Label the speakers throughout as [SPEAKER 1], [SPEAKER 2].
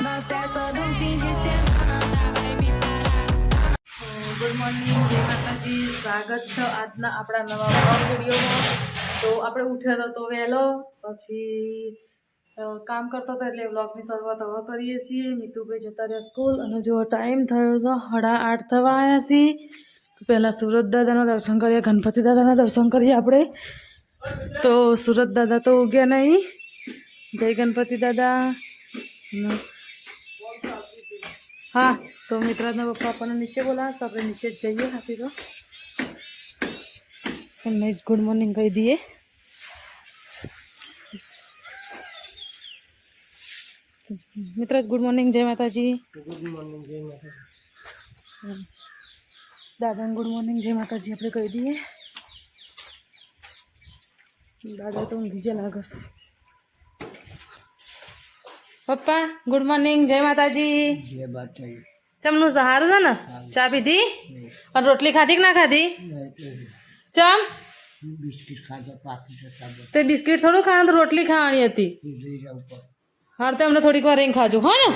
[SPEAKER 1] É só de um fim de semana, vai me parar.
[SPEAKER 2] Good morning જય સ્વાગત છે આજના આપણા નવા બ્લોગ વિડીયોમાં. તો આપણે ઉઠ્યો તો વહેલો પછી કામ કરતો હતા એટલે બ્લોગની શરૂઆત હવે કરીએ છીએ. મિતુભાઈ જતા રહ્યા સ્કૂલ અને જો ટાઈમ થયો તો સાડા આઠ થવા આવ્યા છીએ. પહેલાં સુરત દાદાના દર્શન કરીએ ગણપતિ દાદાના દર્શન કરીએ આપણે. તો સુરત દાદા તો ઉગ્યા નહીં. જય ગણપતિ દાદા. હા તો મિત્રાજના પપ્પા આપણને નીચે બોલાવે તો આપણે નીચે જ જઈએ હાથી તો એમને જ ગુડ મોર્નિંગ કહી દઈએ. મિત્રાજ ગુડ મોર્નિંગ જય માતાજી.
[SPEAKER 3] ગુડ મોર્નિંગ જય માતાજી.
[SPEAKER 2] દાદાને ગુડ મોર્નિંગ જય માતાજી આપણે કહી દઈએ. દાદા તો ઊંઘી જ લાગસ પપ્પા ગુડ મોર્નિંગ જય માતાજી.
[SPEAKER 3] જે બાત
[SPEAKER 2] ચમનું સહારું છે ને? ચા પીધી? અને રોટલી ખાધી કે ના ખાધી? ચમ?
[SPEAKER 3] જતા
[SPEAKER 2] તે બિસ્કિટ થોડું ખાવાનું તો રોટલી ખાવાની હતી. હા તો એમને થોડીક વાર રહીને ખાજો હો ને?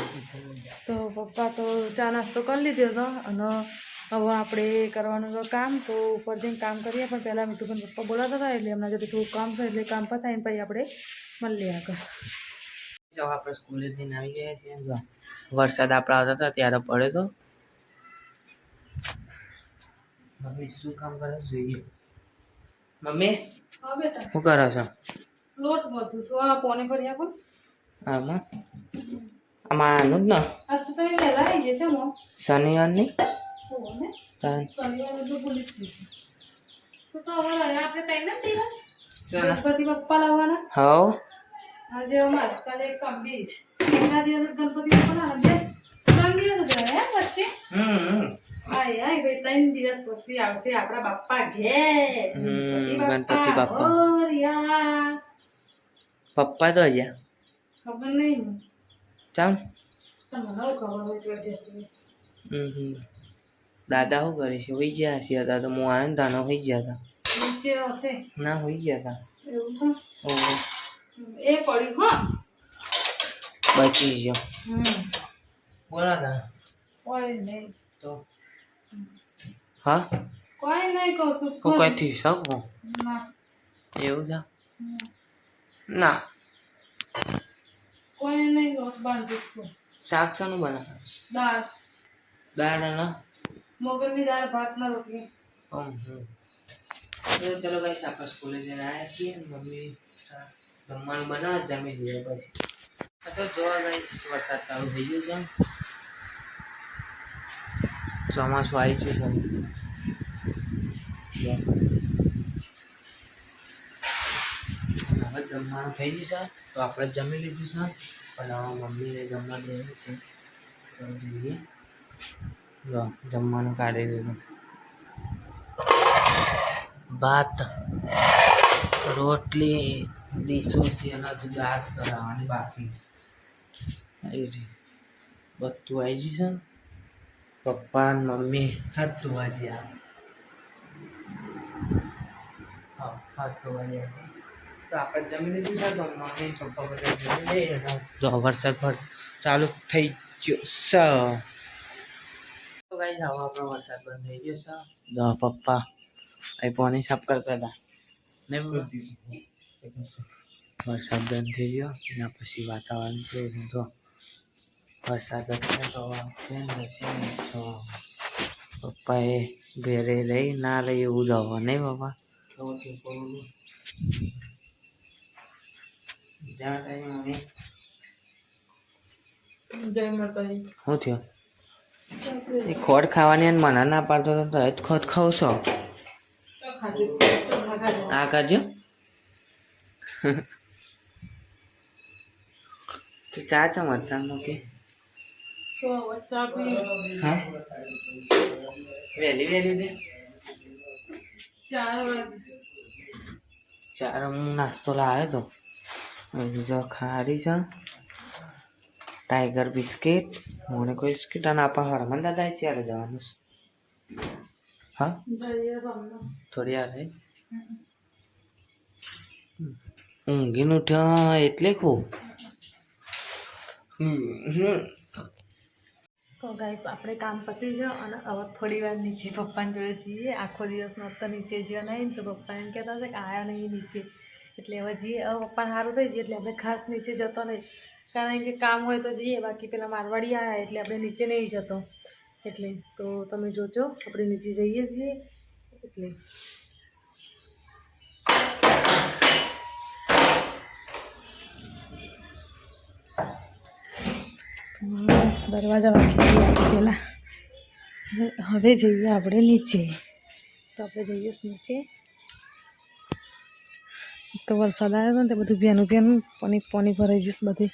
[SPEAKER 2] તો પપ્પા તો ચા નાસ્તો કરી લીધો હતો અને હવે આપણે કરવાનું તો કામ. તો ઉપર જઈને કામ કરીએ પણ પહેલાં મીઠું પણ પપ્પા બોલાતા હતા એટલે એમના જોડે થોડું કામ છે એટલે કામ પતાવીને પછી આપણે મળીએ આગળ.
[SPEAKER 4] જો આપણે સ્કૂલે દિન આવી ગયા છીએ. જો વરસાદ આપણા આવતા હતા ત્યારે પડે તો. મમ્મી શું કામ કરે જોઈએ. મમ્મી
[SPEAKER 2] હા બેટા.
[SPEAKER 4] શું કરો છો?
[SPEAKER 2] લોટ બધું શું આ પોને કરી આપો
[SPEAKER 4] આમાં આમાં આનું જ ને?
[SPEAKER 2] આ તો તમે વહેલા આવી ગયા મો
[SPEAKER 4] શનિવારની?
[SPEAKER 2] શનિવારે તો ભૂલી જ જઈશું. તો તો હવે આપણે જ દિવસ ગણપતિ બાપ્પા લાવવાના.
[SPEAKER 4] હવ.
[SPEAKER 2] આજે અમાસ કાલે એક કામ બીજ એના દિવસ ગણપતિ બાપ્પા લાવવા ત્રણ દિવસ જ હે વચ્ચે? આય આય ભાઈ ત્રણ દિવસ પછી આવશે આપણા બાપ્પા ઘેર.
[SPEAKER 4] ગણપતિ બાપ્પા. પપ્પા તો અહીંયા.
[SPEAKER 2] ખબર નહીં
[SPEAKER 4] ચાલ. દાદા શું કરે છે? હોઈ ગયા હશે હતા તો. હું ને તાનો હોઈ ગયા હતા. ના હોઈ ગયા હતા.
[SPEAKER 2] એવું છે?
[SPEAKER 4] ઓહો,
[SPEAKER 2] એ પડ્યું હા.
[SPEAKER 4] બચી ગયો.
[SPEAKER 2] હમ.
[SPEAKER 4] બોલા તા.
[SPEAKER 2] કોઈ નહીં.
[SPEAKER 4] તો? હા?
[SPEAKER 2] કોઈ નહીં કહું છું
[SPEAKER 4] હું કઈથી શકું?
[SPEAKER 2] ના.
[SPEAKER 4] એવું છે? ના.
[SPEAKER 2] કોઈ નહીં લોટ બાંધીશું
[SPEAKER 4] શાક શાનું બનાવે
[SPEAKER 2] દાળ.
[SPEAKER 4] દાળ અને?
[SPEAKER 2] મોગલની દાળ ભાતના રોટલી.
[SPEAKER 4] હમ હમ. ચલો ગાઈસ આપણે સ્કૂલે જઈને આવ્યા છીએ મમ્મી જમવાનું બનાવે જમી લઈએ પછી. જોવા ગાઈસ, વરસાદ ચાલુ થઈ ગયો છે. ચોમાસું આવી ગયું છે. હવે જમવાનું થઈ જશે તો આપણે જમી લીધું છે. પણ મમ્મીને જમવા દેવું છે. તો જોઈએ. જો, જમવાનું કાઢી દીધું ભાત. રોટલી ડીશો છે એના હજુ દાળ કરાવવાની બાકી બધું આવી ગયું છે પપ્પા ને મમ્મી. હાથ ધોવા ગયા હા હાથ ધોવા ગયા તો આપણે જમી લીધું છે તો મમ્મી પપ્પા બધા જમી લઈએ જો વરસાદ પર ચાલુ થઈ ગયો છે. તો ગાઈસ હવે આપણો વરસાદ બંધ થઈ ગયો છે. પપ્પા અહીં પાણી સાફ કરતા હતા. વરસાદ બંધ થઈ ગયો એના પછી વાતાવરણ છે તો વરસાદ તો પપ્પાએ ઘરે રહી ના રહી એવું જવા નહીં પપ્પા
[SPEAKER 2] હું
[SPEAKER 4] શું થયું? ખોટ ખાવાની અને મને ના પાડતો તો ખોટ ખાવ છો? આ કરજો તો ચા છે હતા મૂકી? હા? વહેલી વહેલી દે.
[SPEAKER 2] ચાર
[SPEAKER 4] હું નાસ્તો લાવ્યો તો. બીજો ખારી છે. ટાઈગર બિસ્કિટ મને કોઈ બિસ્કિટ અને આપણા હરમન દાદા ચારે જવાનું છે. હા? થોડી વાર થઈ ઊંઘીને ઉઠ્યા એટલે ખૂબ
[SPEAKER 2] તો ગાઈસ આપણે કામ પતી ગયો અને હવે થોડી વાર નીચે પપ્પાની જોડે જઈએ. આખો દિવસનો નહોતો નીચે જ્યો નહીં તો પપ્પા એમ કહેતા હતા કે આયા નહીં નીચે. એટલે હવે જઈએ. હવે પપ્પા સારું થઈ જઈએ એટલે આપણે ખાસ નીચે જતો નહીં. કારણ કે કામ હોય તો જઈએ. બાકી પેલા મારવાડી આવ્યા એટલે આપણે નીચે નહીં જતો. એટલે તો તમે જોજો, આપણે નીચે જઈએ છીએ. એટલે. દરવાજા વાંખી પહેલાં. હવે જઈએ આપણે નીચે. તો આપણે જઈએ નીચે. તો વરસાદ આવ્યો ને તે બધું ભેનું ભેનું પાણી પાણી ભરાઈ જઈશ બધી.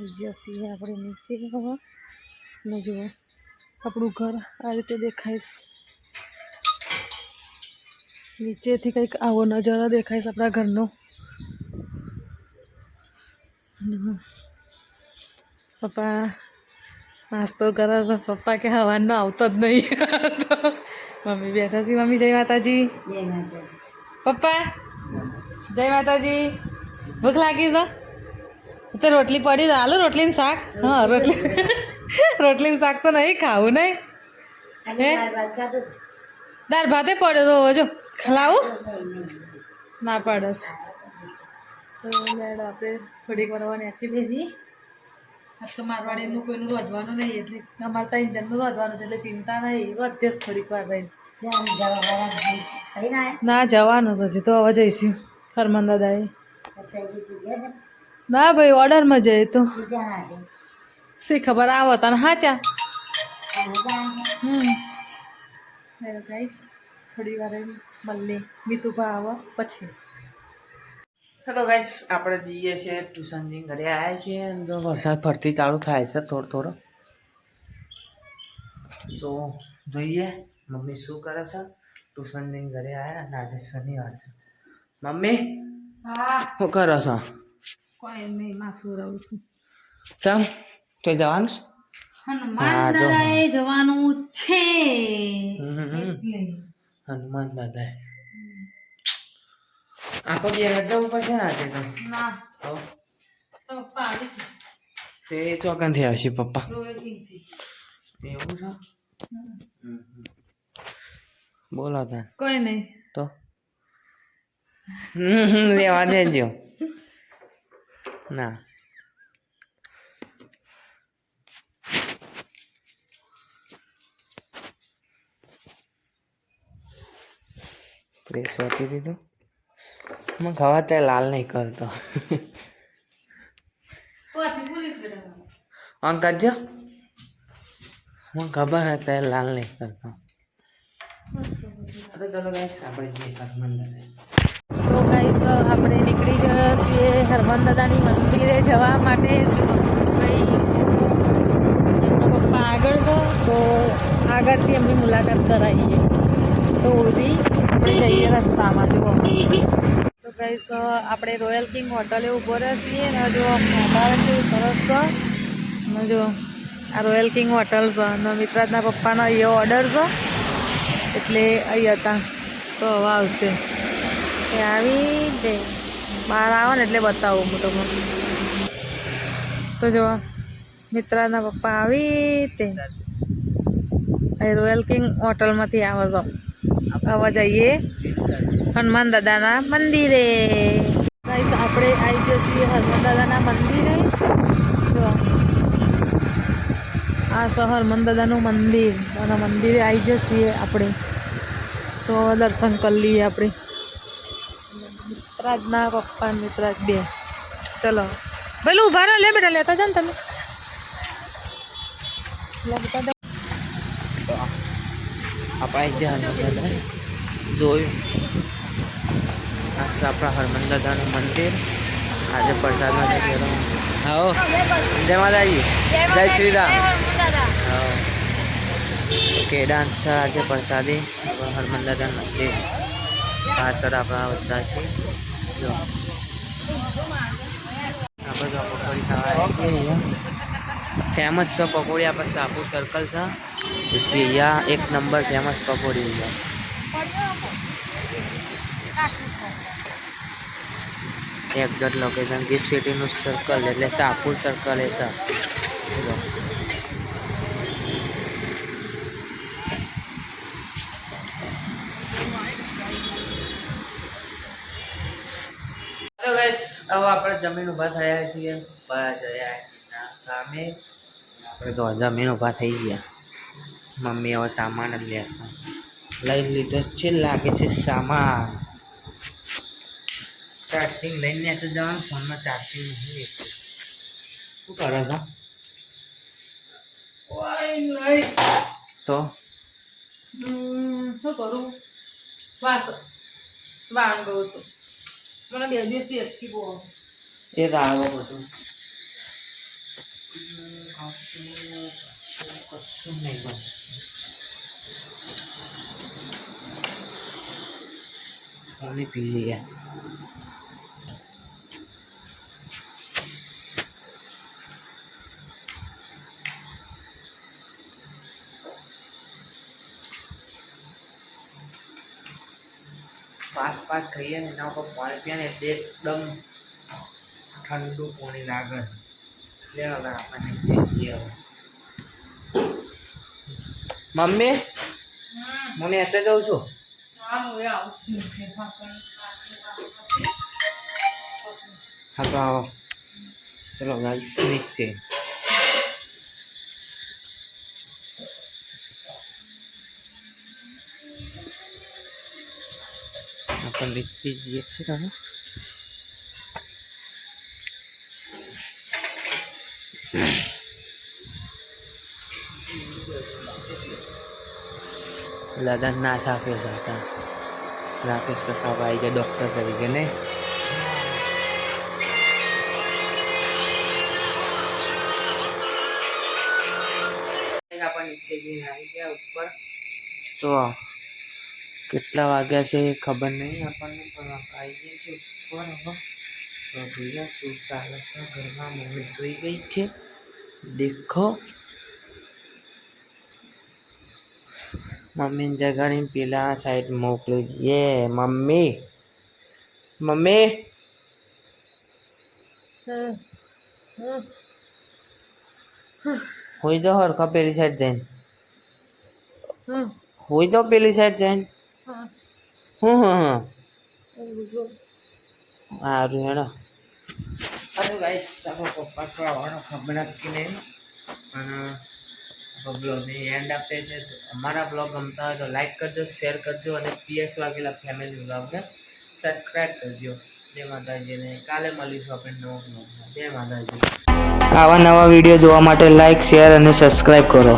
[SPEAKER 2] આવી આપણે નીચે હવે. ને જુઓ આપણું ઘર આ રીતે દેખાઈશ નીચેથી કંઈક આવો નજારો દેખાઈશ આપણા ઘરનો. પપ્પા નાસ્તો કરા પપ્પા કે હવાનો આવતો જ નહીં. મમ્મી બેઠા છે મમ્મી જય માતાજી. પપ્પા જય માતાજી. ભૂખ લાગી તો તો રોટલી પડી આલુ રોટલીનું શાક? હા રોટલી. રોટલીનું શાક તો નહીં ખાવું નહીં. હે? દાળ ભાતે પડ્યો તો જો ખલાવું? ના પાડસ તો મેડમ આપણે થોડીક વાર નેચી ભેજી આજ તો મારવાડીનું કોઈનું રોધવાનું નહીં એટલે અમારે ત્યાં ઇન્જનનું રોધવાનું છે એટલે ચિંતા નહીં. રોધે જ થોડીક વાર રહીને. ના જવાનું છે હજી તો હવે જઈશું. હરમન દાદાએ. ના ભાઈ ઓર્ડરમાં જઈએ તો. શી ખબર આવો તને હાચા? હમ. ગાઈસ થોડી વાર મળીએ. મીતુભા આવો પછી.
[SPEAKER 4] હેલો ગાઈસ આપણે જઈએ છીએ ટ્યુશનથી ઘરે આવ્યા છીએ તો વરસાદ ફરતી ચાલુ થાય છે થોડો થોડો. તો જોઈએ મમ્મી શું કરે છે? ટ્યુશનથી ઘરે આવ્યા અને આજે શનિવાર છે. મમ્મી
[SPEAKER 2] હા.
[SPEAKER 4] શું કરો છો?
[SPEAKER 2] કોઈ નહીં માથું રહું છું
[SPEAKER 4] ચાલ તો જવાનું છે
[SPEAKER 2] હનુમાન. દાદાએ જવાનું છે
[SPEAKER 4] હનુમાન દાદા આખો બે જવું પડશે ને આજે તો
[SPEAKER 2] ના
[SPEAKER 4] તો ચોકનથી આવશે પપ્પા એવું છે બોલો તા
[SPEAKER 2] કોઈ નહીં
[SPEAKER 4] તો હમ, લેવા દેજો ના. પ્રેસ વાટી દીધું. મને ખવા તે લાલ નહીં કરતો. આમ કરજો. મને ખબર હતી લાલ નહીં કરતો. અરે ચલો ગાઈસ આપણે જે
[SPEAKER 2] તો ગાઈસ આપણે નીકળી ગયા છીએ હરમન દાદાની મંદિરે જવા માટે. ભાઈ, એમનો પપ્પા આગળ તો તો આગળથી એમની મુલાકાત કરાવીએ. તો ઉધી આપણે જઈએ રસ્તામાં જુઓ તો ગાઈસ આપણે રોયલ કિંગ હોટલે ઊભો રહીએ છીએ ને જો વાતાવરણ કેવું સરસ છે. અને જો આ રોયલ કિંગ હોટલ છે, અને મિત્રાજના પપ્પાનો અહીંયા ઓર્ડર છે. એટલે અહીં હતા. તો હવે આવશે. એ આવી દે બહાર આવે ને એટલે બતાવું હું તમને. તો જો, મિત્રાના પપ્પા આવી તે. રોયલ કિંગ હોટલમાંથી આવે છો. આવવા જઈએ. હનુમાન દાદાના મંદિરે. આપણે આવી ગયા છીએ હનુમાન દાદાના મંદિરે. જો. આ હનુમાન દાદાનું મંદિર. અને મંદિરે આવી જઈએ આપણે. તો દર્શન કરી લઈએ આપણે. મિત્રાજના પપ્પા મિત્ર બે. ચલો. પેલું ઊભા રહો, લે બેટા, લેતા જાઓ ને તમે.
[SPEAKER 4] આપણે હનુમાન જોયું. આ છે આપણા દાદાનું મંદિર. આજે પ્રસાદમાં આવો. જય માતાજી. જય શ્રી રામ ઓકે ડાન્સ છે આજે પ્રસાદી. હરમંદર દાદાનું મંદિર પાછળ આપણા બધા છે. ફેમસ છે પકોડી આપણે સાપુર સર્કલ છે. જે એક નંબર ફેમસ પકોડી અહીંયા એક્ઝેક્ટ લોકેશન ગિફ્ટ સિટીનું સર્કલ એટલે સાપુર સર્કલ એ સર જો હેલો ગાઈસ હવે આપણે જમીન ઊભા થયા છીએ. ઊભા જયા કામે આપણે તો જમીન ઊભા થઈ ગયા. મમ્મી હવે સામાન જ લેશે. લઈ લીધો છે. લાગે છે સામાન. ચાર્જિંગ લઈને તો જવાનું ફોનમાં ચાર્જિંગ નથી શું કરો છો? તો?
[SPEAKER 2] શું કરું? વાસ વાણ કરું છું. મને બે દિવસથી અટકી બહુ.
[SPEAKER 4] એ આવો બધું. કશું નહીં બને પાણી પી લઈએ. પાસ ખાઈએ ને એના ઉપર પાણી પીએ ને એકદમ ઠંડુ પાણી લાગે લે હવે આપણે નીચે જઈએ મમ્મી? હું નીચે જાઉં છું?
[SPEAKER 2] હા,
[SPEAKER 4] તો આવો. ચલો, ગાઈસ, નીચે. આપણે નીચે જઈએ છીએ તમે લગન ના સાફે હતા રાકેશ કાકા ભાઈ છે ડૉક્ટર તરીકે ને તો કેટલા વાગ્યા છે ખબર નહીં આપણને પણ આપણે આવી ગયા છે ઉપર હવે તો જોઈએ લસા ઘરમાં મમ્મી સૂઈ ગઈ છે. દેખો. મમ્મીને જગાડીને પેલા સાઈડ મોકલી દઈએ મમ્મી. મમ્મી.
[SPEAKER 2] હોય.
[SPEAKER 4] હોઈ જાઓ હરખા પેલી સાઈડ જઈને.
[SPEAKER 2] હોય
[SPEAKER 4] હોઈ જાઓ પેલી સાઈડ જઈને.
[SPEAKER 2] હા,
[SPEAKER 4] હું હું. સારું હેડો. અરે ગાઈસ આપણો પપ્પા થોડા ખબર નહીં. અને બ્લોગને એન્ડ આપે છે. અમારા બ્લોગ ગમતા હોય તો લાઈક કરજો શેર કરજો અને પીએસ વાગેલા ફેમિલી બ્લોગને સબસ્ક્રાઈબ કરજો. જય માતાજીને કાલે મળીશું આપણે નવો બ્લોગમાં જય માતાજી. આવા નવા વીડિયો જોવા માટે લાઈક શેર અને સબસ્ક્રાઈબ કરો.